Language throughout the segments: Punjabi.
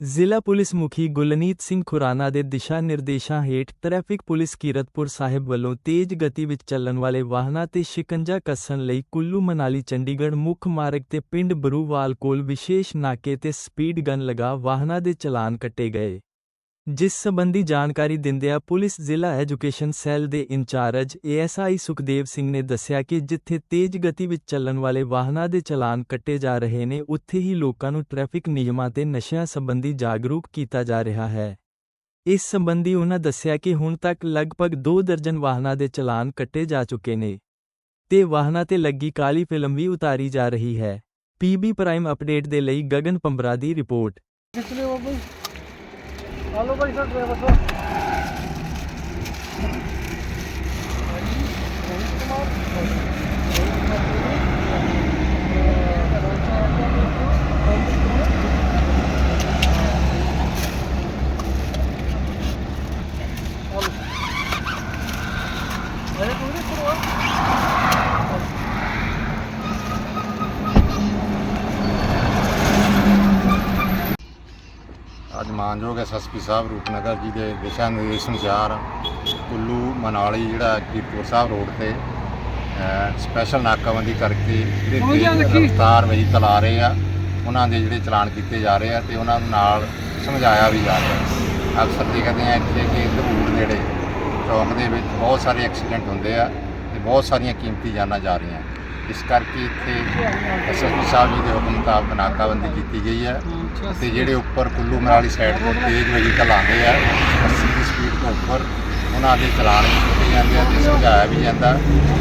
ਜ਼ਿਲ੍ਹਾ ਪੁਲਿਸ ਮੁਖੀ ਗੁਲਨੀਤ ਸਿੰਘ ਖੁਰਾਨਾ ਦੇ ਦਿਸ਼ਾ ਨਿਰਦੇਸ਼ਾਂ ਹੇਠ ਟ੍ਰੈਫਿਕ ਪੁਲਿਸ ਕੀਰਤਪੁਰ ਸਾਹਿਬ ਵੱਲੋਂ ਤੇਜ਼ ਗਤੀ ਵਿੱਚ ਚੱਲਣ ਵਾਲੇ ਵਾਹਨਾਂ ਤੇ ਸ਼ਿਕੰਜਾ ਕੱਸਣ ਲਈ ਕੁੱਲੂ ਮਨਾਲੀ, ਚੰਡੀਗੜ੍ਹ ਮੁੱਖ ਮਾਰਗ ਤੇ ਪਿੰਡ ਬਰੂਵਾਲ ਕੋਲ ਵਿਸ਼ੇਸ਼ ਨਾਕੇ ਤੇ ਸਪੀਡ ਗਨ ਲਗਾ ਵਾਹਨਾਂ ਦੇ ਚਲਾਨ ਕੱਟੇ ਗਏ। ਜਿਸ ਸੰਬੰਧੀ ਜਾਣਕਾਰੀ ਦਿੰਦਿਆਂ ਪੁਲਿਸ ਜ਼ਿਲ੍ਹਾ ਐਜੂਕੇਸ਼ਨ ਸੈੱਲ ਦੇ in charge ASI Sukhdev Singh ਨੇ ਦੱਸਿਆ ਕਿ ਜਿੱਥੇ ਤੇਜ਼ ਗਤੀ ਵਿੱਚ ਚੱਲਣ ਵਾਲੇ ਵਾਹਨਾਂ ਦੇ ਚਲਾਨ ਕੱਟੇ ਜਾ ਰਹੇ ਨੇ, ਉੱਥੇ ਹੀ ਲੋਕਾਂ ਨੂੰ ਟ੍ਰੈਫਿਕ ਨਿਯਮਾਂ ਤੇ ਨਸ਼ਿਆਂ ਸੰਬੰਧੀ ਜਾਗਰੂਕ ਕੀਤਾ ਜਾ ਰਿਹਾ ਹੈ। ਇਸ ਸੰਬੰਧੀ ਉਹਨਾਂ ਦੱਸਿਆ ਕਿ ਹੁਣ ਤੱਕ ਲਗਭਗ 2 ਦਰਜਨ ਵਾਹਨਾਂ ਦੇ ਚਲਾਨ ਕੱਟੇ ਜਾ ਚੁੱਕੇ ਨੇ ਤੇ ਵਾਹਨਾਂ ਤੇ ਲੱਗੀ ਕਾਲੀ ਫਿਲਮ ਵੀ ਉਤਾਰੀ ਜਾ ਰਹੀ ਹੈ। ਪੀਬੀ ਪ੍ਰਾਈਮ ਅਪਡੇਟ ਦੇ ਲਈ ਗਗਨ ਪੰਬਰਾ ਦੀ ਰਿਪੋਰਟ। ਹਲੋ ਭਾਈ ਸਾਹਿਬ ਡਰਾਈਵਰ ਸਾਹਿਬ ਮਾਨਯੋਗ ਐਸਐਸਪੀ ਸਾਹਿਬ ਰੂਪਨਗਰ ਜੀ ਦੇ ਦਿਸ਼ਾ ਨਿਰਦੇਸ਼ ਅਨੁਸਾਰ ਕੁੱਲੂ ਮਨਾਲੀ ਜਿਹੜਾ ਕੀਰਤਪੁਰ ਸਾਹਿਬ ਰੋਡ ਤੇ ਸਪੈਸ਼ਲ ਨਾਕਾਬੰਦੀ ਕਰਕੇ ਜਿਹੜੇ। ਰਫ਼ਤਾਰ ਵਹੀਕਲ ਆ ਰਹੇ ਆ ਉਹਨਾਂ ਦੇ ਜਿਹੜੇ ਚਲਾਨ ਕੀਤੇ ਜਾ ਰਹੇ ਆ ਤੇ ਉਹਨਾਂ ਨੂੰ ਨਾਲ ਸਮਝਾਇਆ ਵੀ ਜਾ ਰਿਹਾ ਅਕਸਰ ਦੇਖਦੇ ਆ ਇੱਥੇ ਕਿ ਧੂੜ ਨੇੜੇ ਚੌਂਕ ਦੇ ਵਿੱਚ ਬਹੁਤ ਸਾਰੇ ਐਕਸੀਡੈਂਟ ਹੁੰਦੇ ਆ ਤੇ ਬਹੁਤ ਸਾਰੀਆਂ ਕੀਮਤੀ ਜਾਨਾਂ ਜਾ ਰਹੀਆਂ ਇਸ ਕਰਕੇ ਇੱਥੇ ਐਸਐਸਪੀ ਸਾਹਿਬ ਜੀ ਦੇ ਹੁਕਮ ਮੁਤਾਬਕ ਨਾਕਾਬੰਦੀ ਕੀਤੀ ਗਈ ਹੈ ਤੇ ਜਿਹੜੇ ਉੱਪਰ ਕੁੱਲੂ ਮਨਾਲੀ ਸਾਈਡ ਤੋਂ ਤੇਜ਼ ਵਹੀਕਲ ਆਉਂਦੇ ਆ 80 ਦੀ ਸਪੀਡ ਤੋਂ ਉੱਪਰ, ਉਹਨਾਂ ਦੇ ਚਲਾਨ ਵੀ ਕੀਤੇ ਜਾਂਦੇ ਆ ਤੇ ਸਮਝਾਇਆ ਵੀ ਜਾਂਦਾ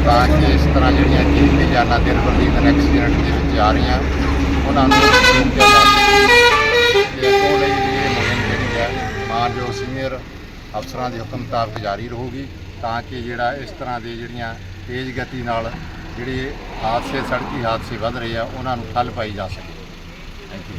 ਤਾਂ ਕਿ ਇਸ ਤਰ੍ਹਾਂ ਜਿਹੜੀਆਂ ਕੀਮਤੀ ਜਾਨਾਂ ਦਿਨ ਪ੍ਰਤੀ ਦਿਨ ਐਕਸੀਡੈਂਟ ਦੇ ਵਿੱਚ ਆ ਰਹੀਆਂ, ਉਹਨਾਂ ਨੂੰ ਰੋਕਿਆ ਜਾ ਸਕੇ ਤੇ ਅੱਗੋਂ ਇਹ ਮੁਹਿੰਮ ਜਿਹੜੀ ਹੈ ਮਾਨਯੋਗ ਸੀਨੀਅਰ ਅਫਸਰਾਂ ਦੇ ਹੁਕਮ ਮੁਤਾਬਕ ਜਾਰੀ ਰਹੂਗੀ ਤਾਂ ਕਿ ਜਿਹੜਾ ਇਸ ਤਰ੍ਹਾਂ ਦੇ ਜਿਹੜੀਆਂ ਤੇਜ਼ ਗਤੀ ਨਾਲ ਜਿਹੜੇ ਹਾਦਸੇ, ਸੜਕੀ ਹਾਦਸੇ ਵੱਧ ਰਹੇ ਆ, ਉਹਨਾਂ ਨੂੰ ਠੱਲ ਪਾਈ ਜਾ ਸਕੇ। Thank you